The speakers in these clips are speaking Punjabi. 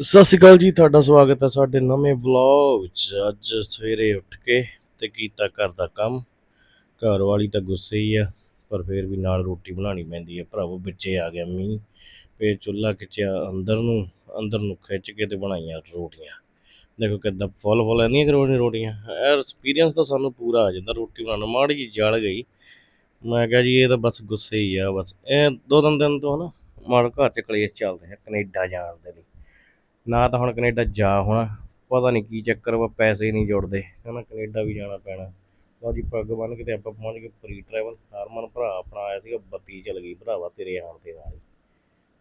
ਸਤਿ ਸ਼੍ਰੀ ਅਕਾਲ ਜੀ, ਤੁਹਾਡਾ ਸਵਾਗਤ ਹੈ ਸਾਡੇ ਨਵੇਂ ਵਲੌਗ ਵਿੱਚ ਅੱਜ ਸਵੇਰੇ ਉੱਠ ਕੇ ਤੇ ਕੀਤਾ ਘਰ ਦਾ ਕੰਮ। ਘਰ ਵਾਲੀ ਤਾਂ ਗੁੱਸੇ ਹੀ ਆ, ਪਰ ਫਿਰ ਵੀ ਨਾਲ ਰੋਟੀ ਬਣਾਉਣੀ ਪੈਂਦੀ ਹੈ ਭਰਾਵੋ, ਵਿੱਚੇ ਆ ਗਿਆ ਮੀਂਹ, ਫੇਰ ਚੁੱਲ੍ਹਾ ਖਿੱਚਿਆ ਅੰਦਰ ਨੂੰ। ਅੰਦਰ ਨੂੰ ਖਿੱਚ ਕੇ ਤੇ ਬਣਾਈਆਂ ਰੋਟੀਆਂ। ਦੇਖੋ ਕਿੱਦਾਂ ਫੁੱਲ ਫੁੱਲ ਨਹੀਂ ਕਰੋਣੀ ਰੋਟੀਆਂ। ਇਹ ਐਕਸਪੀਰੀਅੰਸ ਤਾਂ ਸਾਨੂੰ ਪੂਰਾ ਆ ਜਾਂਦਾ ਰੋਟੀ ਬਣਾਉਣ। ਮਾੜੀ ਜੀ ਜਲ ਗਈ। ਮੈਂ ਕਿਹਾ ਜੀ, ਇਹ ਤਾਂ ਬਸ ਗੁੱਸੇ ਹੀ ਆ ਬਸ। ਇਹ ਦੋ ਤਿੰਨ ਦਿਨ ਤੋਂ ਨਾ ਮਾੜਾ ਘਰ 'ਚ ਕਲੇਸ਼ ਚੱਲਦੇ ਆ ਕੈਨੇਡਾ ਜਾਣ ਦੇ ਲਈ। ਨਾ ਤਾਂ ਹੁਣ ਕੈਨੇਡਾ ਜਾ ਹੋਣਾ, ਪਤਾ ਨਹੀਂ ਕੀ ਚੱਕਰ ਵਾ, ਪੈਸੇ ਨਹੀਂ ਜੁੜਦੇ ਕਹਿੰਦਾ ਕੈਨੇਡਾ ਵੀ ਜਾਣਾ ਪੈਣਾ। ਲਓ ਜੀ, ਪੱਗ ਬੰਨ ਕੇ ਤੇ ਆਪਾਂ ਪਹੁੰਚ ਗਏ ਪ੍ਰੀ ਟਰੈਵਲ ਹਰਮਨ ਭਰਾ ਆਪਣਾ ਆਇਆ ਸੀਗਾ, ਬੱਤੀ ਚਲ ਗਈ, ਭਰਾਵਾ ਤੇਰੇ ਆਉਣ ਤੇ ਨਾਲ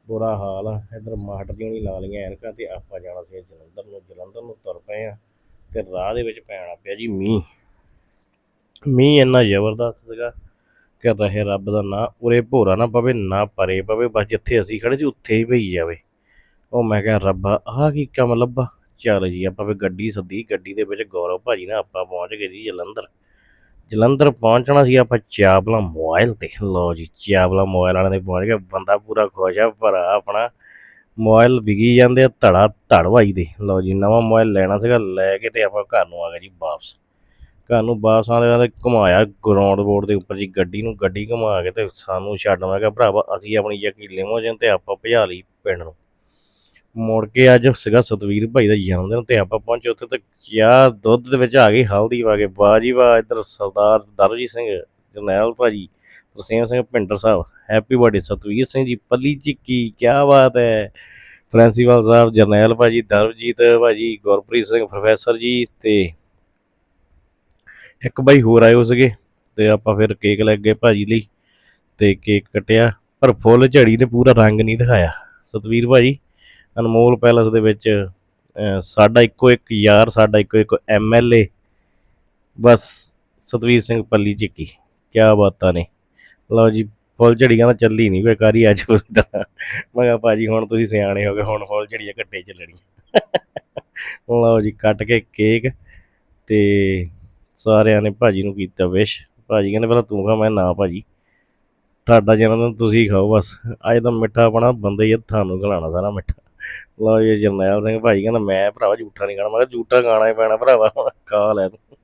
ਬੁਰਾ ਹਾਲ ਆ, ਇਧਰ ਮਾਹਟ ਦੀਆਂ ਨਹੀਂ ਲਾ ਲਈਆਂ ਐਨਕਾਂ ਤੇ ਆਪਾਂ ਜਾਣਾ ਸੀ ਜਲੰਧਰ ਨੂੰ ਜਲੰਧਰ ਨੂੰ ਤੁਰ ਪਏ ਆ ਤੇ ਰਾਹ ਦੇ ਵਿੱਚ ਪੈਣਾ ਪਿਆ ਜੀ ਮੀਂਹ। ਮੀਂਹ ਇੰਨਾ ਜ਼ਬਰਦਸਤ ਸੀਗਾ ਕਿ ਰਹੇ ਰੱਬ ਦਾ ਨਾਂ ਉਰੇ ਭੋਰਾ ਨਾ ਪਵੇ, ਨਾ ਪਰੇ ਪਵੇ, ਬਸ ਜਿੱਥੇ ਅਸੀਂ ਖੜੇ ਸੀ ਉੱਥੇ ਹੀ ਪਈ ਜਾਵੇ। ਉਹ ਮੈਂ ਕਿਹਾ, ਰੱਬਾ, ਆਹ ਕੀ ਕੰਮ ਲੱਭਾ? ਚੱਲ ਜੀ, ਆਪਾਂ ਫਿਰ ਗੱਡੀ ਸੱਦੀ, ਗੱਡੀ ਦੇ ਵਿੱਚ ਗੌਰਵ ਭਾਜੀ ਨਾਲ ਆਪਾਂ ਪਹੁੰਚ ਗਏ ਜੀ ਜਲੰਧਰ। ਜਲੰਧਰ ਪਹੁੰਚਣਾ ਸੀ ਆਪਾਂ ਚਾਵਲਾ ਮੋਬਾਈਲ ਤੇ। ਲਓ ਜੀ, ਚਾਵਲਾ ਮੋਬਾਈਲ ਵਾਲਿਆਂ ਦੇ ਪਹੁੰਚ ਗਏ। ਬੰਦਾ ਪੂਰਾ ਖੁਸ਼ ਆ, ਭਰਾ ਆਪਣਾ ਮੋਬਾਈਲ ਵਿਗੀ ਜਾਂਦੇ ਆ ਧੜਾ ਧੜ ਭਾਈ ਦੇ। ਲਓ ਜੀ, ਨਵਾਂ ਮੋਬਾਈਲ ਲੈਣਾ ਸੀਗਾ, ਲੈ ਕੇ ਤੇ ਆਪਾਂ ਘਰ ਨੂੰ ਆ ਗਏ ਜੀ ਵਾਪਸ। ਘਰ ਨੂੰ ਵਾਪਸ ਆਲੇ ਵਾਲੇ ਘੁਮਾਇਆ ਗਰਾਊਂਡ ਬੋਰਡ ਦੇ ਉੱਪਰ ਜੀ ਗੱਡੀ ਨੂੰ, ਗੱਡੀ ਘੁਮਾ ਕੇ ਤੇ ਸਾਨੂੰ ਛੱਡ ਮੈਂ ਕਿਹਾ ਭਰਾਵਾ, ਅਸੀਂ ਆਪਣੀ ਯਕੀ ਲਿਮੋਜਨ ਤੇ ਆਪਾਂ ਭਜਾ ਲਈ ਪਿੰਡ ਨੂੰ। ਮੁੜ ਕੇ ਅੱਜ ਸੀਗਾ ਸਤਵੀਰ ਭਾਈ ਦਾ ਜਨਮ ਦਿਨ ਤੇ ਆਪਾਂ ਪਹੁੰਚੇ ਉੱਥੇ ਤੇ ਕਿਆ ਦੁੱਧ ਦੇ ਵਿੱਚ ਆ ਗਈ, ਹਲਦੀ ਪਾ ਕੇ। ਵਾ ਜੀ ਵਾਹ, ਇੱਧਰ ਸਰਦਾਰ ਦਰਜੀ ਸਿੰਘ, ਜਰਨੈਲ ਭਾਜੀ, ਤਰਸੇਮ ਸਿੰਘ ਭਿੰਡਰ ਸਾਹਿਬ ਹੈਪੀ ਬਰਥਡੇ ਸਤਵੀਰ ਸਿੰਘ ਜੀ, ਪੱਲੀ ਚਿੱਕੀ, ਕਿਆ ਬਾਤ ਹੈ। ਪ੍ਰਿੰਸੀਪਲ ਸਾਹਿਬ, ਜਰਨੈਲ ਭਾਜੀ ਦਰਜੀਤ ਭਾਜੀ, ਗੁਰਪ੍ਰੀਤ ਸਿੰਘ, ਪ੍ਰੋਫੈਸਰ ਜੀ ਤੇ ਇੱਕ ਬਾਈ ਹੋਰ ਆਏ ਹੋ ਸੀਗੇ ਤੇ ਆਪਾਂ ਫਿਰ ਕੇਕ ਲੈ ਗਏ ਭਾਜੀ ਲਈ ਤੇ ਕੇਕ ਕੱਟਿਆ, ਪਰ ਫੁੱਲ ਝੜੀ ਨੇ ਪੂਰਾ ਰੰਗ ਨਹੀਂ ਦਿਖਾਇਆ। ਸਤਵੀਰ ਭਾਜੀ ਅਨਮੋਲ ਪੈਲਸ ਦੇ ਵਿੱਚ ਸਾਡਾ ਇੱਕੋ ਇੱਕ ਯਾਰ ਸਾਡਾ ਇੱਕੋ ਇੱਕ ਐਮਐਲਏ ਬਸ ਸਤਵੀਰ ਸਿੰਘ ਪੱਲੀ ਚਿੱਕੀ ਕਿਆ ਬਾਤਾਂ ਨੇ। ਲਓ ਜੀ ਫੁੱਲ ਝੜੀਆਂ ਤਾਂ ਚੱਲੀ ਨਹੀਂ ਬੇਕਾਰੀ ਅੱਜ ਪੂਰੀ ਤਰ੍ਹਾਂ। ਮੈਂ ਕਿਹਾ ਭਾਜੀ ਹੁਣ ਤੁਸੀਂ ਸਿਆਣੇ ਹੋ ਗਏ ਹੁਣ ਫੁੱਲ ਝੜੀਆਂ ਘੱਟੇ ਚੱਲਣੀਆਂ। ਲਓ ਜੀ ਕੱਟ ਕੇ ਕੇਕ ਤੇ ਸਾਰਿਆਂ ਨੇ ਭਾਜੀ ਨੂੰ ਕੀਤਾ ਵਿਸ਼ ਭਾਜੀ ਕਹਿੰਦੇ ਪਹਿਲਾਂ ਤੂੰ ਖਾ ਮੈਂ ਨਾ ਭਾਜੀ। ਤੁਹਾਡਾ ਜਨਮ ਦਿਨ ਤੁਸੀਂ ਖਾਓ ਬਸ। ਅੱਜ ਤਾਂ ਮਿੱਠਾ ਆਪਣਾ ਬੰਦੇ ਹੀ ਆ, ਤੁਹਾਨੂੰ ਖਿਲਾਉਣਾ ਸਾਰਾ ਮਿੱਠਾ। ਲਓ ਜੀ, ਜਰਨੈਲ ਸਿੰਘ ਭਾਈ ਕਹਿੰਦਾ, ਮੈਂ ਭਰਾਵਾ ਝੂਠਾ ਨਹੀਂ ਖਾਣਾ ਮੈਂ ਕਿਹਾ, ਝੂਠਾ ਖਾਣਾ ਹੀ ਪੈਣਾ ਭਰਾਵਾ ਹੁਣ ਖਾ ਲੈ ਤੂੰ?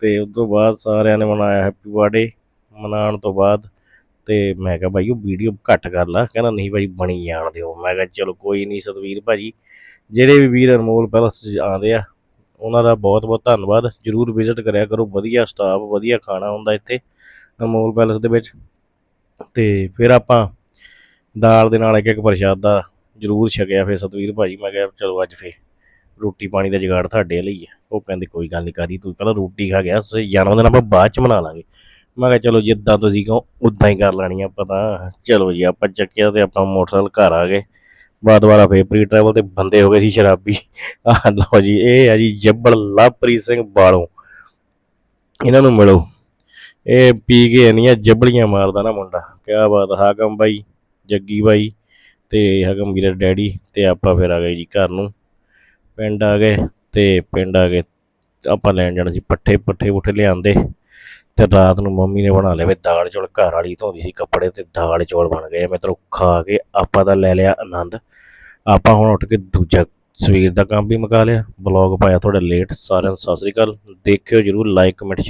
ਤੇ ਉਸ ਤੋਂ ਬਾਅਦ ਸਾਰਿਆਂ ਨੇ ਮਨਾਇਆ ਹੈਪੀ ਬਰਥਡੇ ਮਨਾਉਣ ਤੋਂ ਬਾਅਦ ਤੇ ਮੈਂ ਕਿਹਾ, ਭਾਈ, ਉਹ ਵੀਡੀਓ ਘੱਟ ਕਰ ਲਾ। ਕਹਿੰਦਾ, ਨਹੀਂ ਭਾਈ, ਬਣੀ ਜਾਣ ਦਿਓ। ਮੈਂ ਕਿਹਾ, ਚਲੋ, ਕੋਈ ਨਹੀਂ ਸਤਵੀਰ ਭਾਜੀ, ਜਿਹੜੇ ਵੀ ਵੀਰ ਅਨਮੋਲ ਪੈਲਸ 'ਚ ਆਉਂਦੇ ਆ, ਉਹਨਾਂ ਦਾ ਬਹੁਤ ਬਹੁਤ ਧੰਨਵਾਦ। ਜਰੂਰ ਵਿਜ਼ਿਟ ਕਰਿਆ ਕਰੋ, ਵਧੀਆ ਸਟਾਫ ਵਧੀਆ ਖਾਣਾ ਹੁੰਦਾ ਇੱਥੇ ਅਨਮੋਲ ਪੈਲਸ ਦੇ ਵਿੱਚ। ਤੇ ਫਿਰ ਆਪਾਂ ਦਾਲ ਦੇ ਨਾਲ ਇੱਕ ਇੱਕ ਪ੍ਰਸ਼ਾਦਾ ਜ਼ਰੂਰ ਛਕਿਆ ਫਿਰ ਸਤਵੀਰ ਭਾਜੀ, ਮੈਂ ਕਿਹਾ ਚਲੋ ਅੱਜ ਫੇ ਰੋਟੀ ਪਾਣੀ ਦਾ ਜੁਗਾੜ ਤੁਹਾਡੇ ਲਈ ਹੈ ਉਹ ਕਹਿੰਦੇ ਕੋਈ ਗੱਲ ਨਹੀਂ ਕਰੀ ਤੂੰ ਪਹਿਲਾਂ ਰੋਟੀ ਖਾ ਗਿਆ ਸੇ ਜਨਮ ਦਿਨ ਆਪਾਂ ਬਾਅਦ ਚ ਮਨਾ ਲਾਂਗੇ। ਮੈਂ ਕਿਹਾ ਚਲੋ ਜਿੱਦਾਂ ਤੁਸੀਂ ਕਹੋ, ਉਦਾਂ ਹੀ ਕਰ ਲੈਣੀ ਆਪਾਂ ਤਾਂ। ਚਲੋ ਜੀ, ਆਪਾਂ ਚੱਕਿਆ ਤੇ ਆਪਾਂ ਮੋਟਰਸਾਈਕਲ ਘਰ ਆ ਗਏ। ਬਾਅਦ ਦੁਬਾਰਾ ਫੇਰ ਪ੍ਰੀ ਟਰੈਵਲ ਤੇ ਬੰਦੇ ਹੋ ਗਏ ਸੀ ਸ਼ਰਾਬੀ। ਆਹ ਲਓ ਜੀ, ਇਹ ਆ ਜੀ ਜੱਬਲ ਲਵਪ੍ਰੀਤ ਸਿੰਘ ਬਾਲੋਂ। ਇਹਨਾਂ ਨੂੰ ਮਿਲੋ। ਇਹ ਪੀ ਕੇ ਇੰਨੀਆਂ ਜੱਬਲੀਆਂ ਮਾਰਦਾ ਨਾ ਮੁੰਡਾ। ਕਿਆ ਬਾਤ, ਹਾਕਮ ਬਾਈ, ਜੱਗੀ ਬਾਈ। ਤੇ ਹੈਗਾ ਵੀਰ ਡੈਡੀ ਤੇ ਆਪਾਂ ਫਿਰ ਆ ਗਏ ਜੀ ਘਰ ਨੂੰ। ਪਿੰਡ ਆ ਗਏ ਤੇ ਪਿੰਡ ਆ ਗਏ ਆਪਾਂ ਲੈਣ ਜਾਣਾ ਸੀ ਪੱਠੇ ਪੱਠੇ ਪੁੱਠੇ ਲਿਆਂਦੇ ਤੇ ਰਾਤ ਨੂੰ ਮੰਮੀ ਨੇ ਬਣਾ ਲਿਆ ਵੀ ਦਾਲ ਚੌਲ ਘਰ ਵਾਲੀ ਧੋਂਦੀ ਸੀ ਕੱਪੜੇ ਤੇ ਦਾਲ ਚੌਲ ਬਣ ਗਏ। ਮੈਂ ਤਰੋ ਖਾ ਕੇ ਆਪਾਂ ਤਾਂ ਲੈ ਲਿਆ ਆਨੰਦ। ਆਪਾਂ ਹੁਣ ਉੱਠ ਕੇ ਦੂਜਾ ਸਵੇਰ ਦਾ ਕੰਮ ਵੀ ਮੁਕਾ ਲਿਆ। ਬਲੌਗ ਪਾਇਆ ਥੋੜਾ ਲੇਟ ਸਾਰਿਆਂ ਨੂੰ, ਸਤਿ ਸ੍ਰੀ ਅਕਾਲ। ਦੇਖਿਓ ਜਰੂਰ ਲਾਈਕ ਕਮੈਂਟ